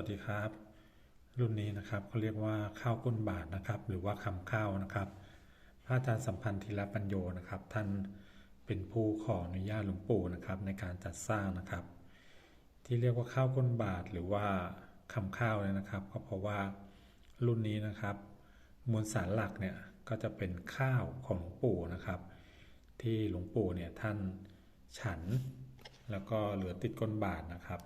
วัสดีครับ รุ่นนี้นะครับเขาเรียกว่าข้าวก้นบาทนะครับ หรือว่าคำข้าวนะครับ พระอาจารย์สัมพันธ์ธีรปัญโยนะครับ ท่านเป็นผู้ขออนุญาตหลวงปู่นะครับ ในการจัดสร้างนะครับ ที่เรียกว่าข้าวก้นบาทหรือว่าคำข้าวเนี่ยนะครับ ก็เพราะว่ารุ่นนี้นะครับมวลสารหลักเนี่ยก็จะเป็นข้าวของหลวงปู่นะครับ ที่หลวงปู่เนี่ยท่านฉันแล้วก็เหลือติดก้นบาทนะครับ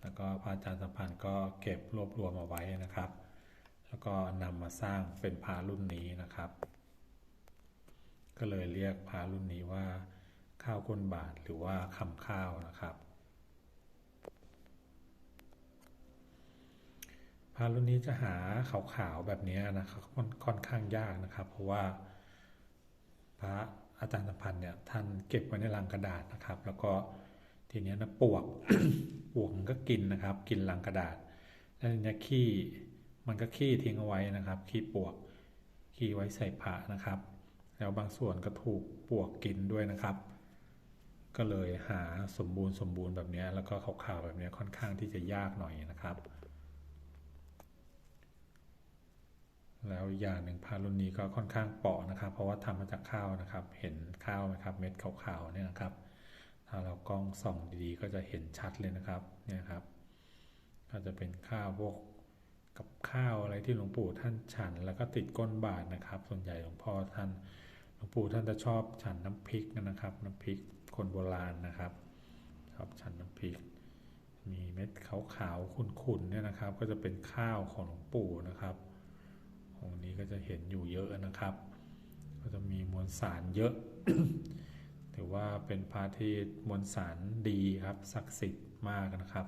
แล้วก็พระอาจารย์สัมพันธ์ก็เก็บรวบรวมเอาไว้นะครับ แล้วก็นำมาสร้างเป็นพารุ่นนี้นะครับ ก็เลยเรียกพารุ่นนี้ว่า ข้าวก้นบาทหรือว่าคำข้าวนะครับพารุ่นนี้จะหาขาวๆแบบนี้นะครับค่อนข้างยากนะครับ เพราะว่าพระอาจารย์สัมพันธ์เนี่ยท่านเก็บไว้ในลังกระดาษนะครับ แล้วก็ทีนี้นะปวก ปวกมันก็กินนะครับ กินหลังกระดาษ แล้วทีเนี้ยขี้มันก็ขี้ทิ้งเอาไว้นะครับ ขี้ปวกขี้ไว้ใส่ผ้านะครับ แล้วบางส่วนก็ถูกปวกกินด้วยนะครับ ก็เลยหาสมบูรณ์สมบูรณ์แบบนี้แล้วก็ขาวๆแบบนี้ค่อนข้างที่จะยากหน่อยนะครับ แล้วอย่างหนึ่งพารุ่นนี้ก็ค่อนข้างเปาะนะครับ เพราะว่าทำมาจากข้าวนะครับ เห็นข้าวไหมครับ เม็ดขาวๆเนี่ยนะครับ ถ้าเรากล้องส่องดีๆ ก็จะเห็นชัดเลยนะครับเนี่ยครับ ก็จะเป็นข้าวพวกกับข้าวอะไรที่หลวงปู่ท่านฉันแล้วก็ติดก้นบาทนะครับ ส่วนใหญ่หลวงพ่อท่านหลวงปู่ท่านจะชอบฉันน้ำพริกนะครับ น้ำพริกคนโบราณนะครับชอบฉันน้ำพริก มีเม็ดขาวๆขุ่นๆเนี่ยนะครับ ก็จะเป็นข้าวของหลวงปู่นะครับองนี้ก็จะเห็นอยู่เยอะนะครับ ก็จะมีมวลสารเยอะ ว่าเป็นพระที่มวลสารดีครับศักดิ์สิทธิ์มากนะครับ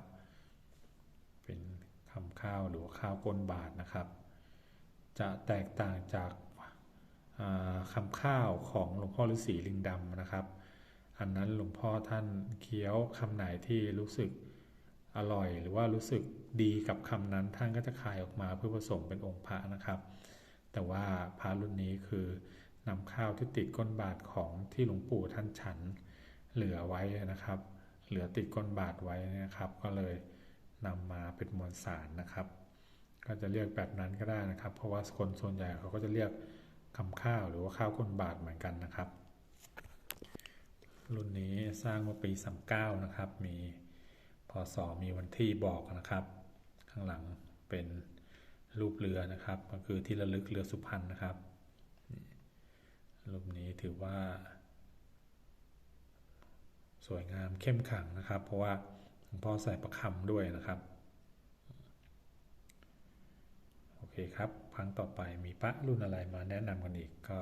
เป็นคำข้าวหรือข้าวก้นบาทนะครับ จะแตกต่างจากคำข้าวของหลวงพ่อฤาษีลิงดำนะครับ อันนั้นหลวงพ่อท่านเคี้ยวคำไหนที่รู้สึกอร่อยหรือว่ารู้สึกดีกับคำนั้นท่านก็จะคายออกมาเพื่อผสมเป็นองค์พระนะครับ แต่ว่าพระรุ่นนี้คือ นำข้าวที่ติดก้นบาทของที่หลวงปู่ท่านฉันเหลือไว้นะครับ เหลือติดก้นบาทไว้นะครับ ก็เลยนำมาเป็นมวลสารนะครับ ก็จะเรียกแบบนั้นก็ได้นะครับ เพราะว่าคนส่วนใหญ่เขาก็จะเรียกคำข้าวหรือว่าข้าวก้นบาทเหมือนกันนะครับ รุ่นนี้สร้างเมื่อปี39นะครับ มีพศมีวันที่บอกนะครับ ข้างหลังเป็นรูปเรือนะครับ ก็คือที่ระลึกเรือสุพรรณนะครับ รูปนี้ถือว่า สวยงามเข้มขังนะครับ เพราะว่าหลวงพ่อใส่ประคำด้วยนะครับ โอเคครับครั้งต่อไปมีพระรุ่นอะไรมาแนะนำกันอีก ก็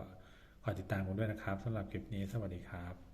ขอติดตามกันด้วยนะครับสำหรับคลิปนี้สวัสดีครับ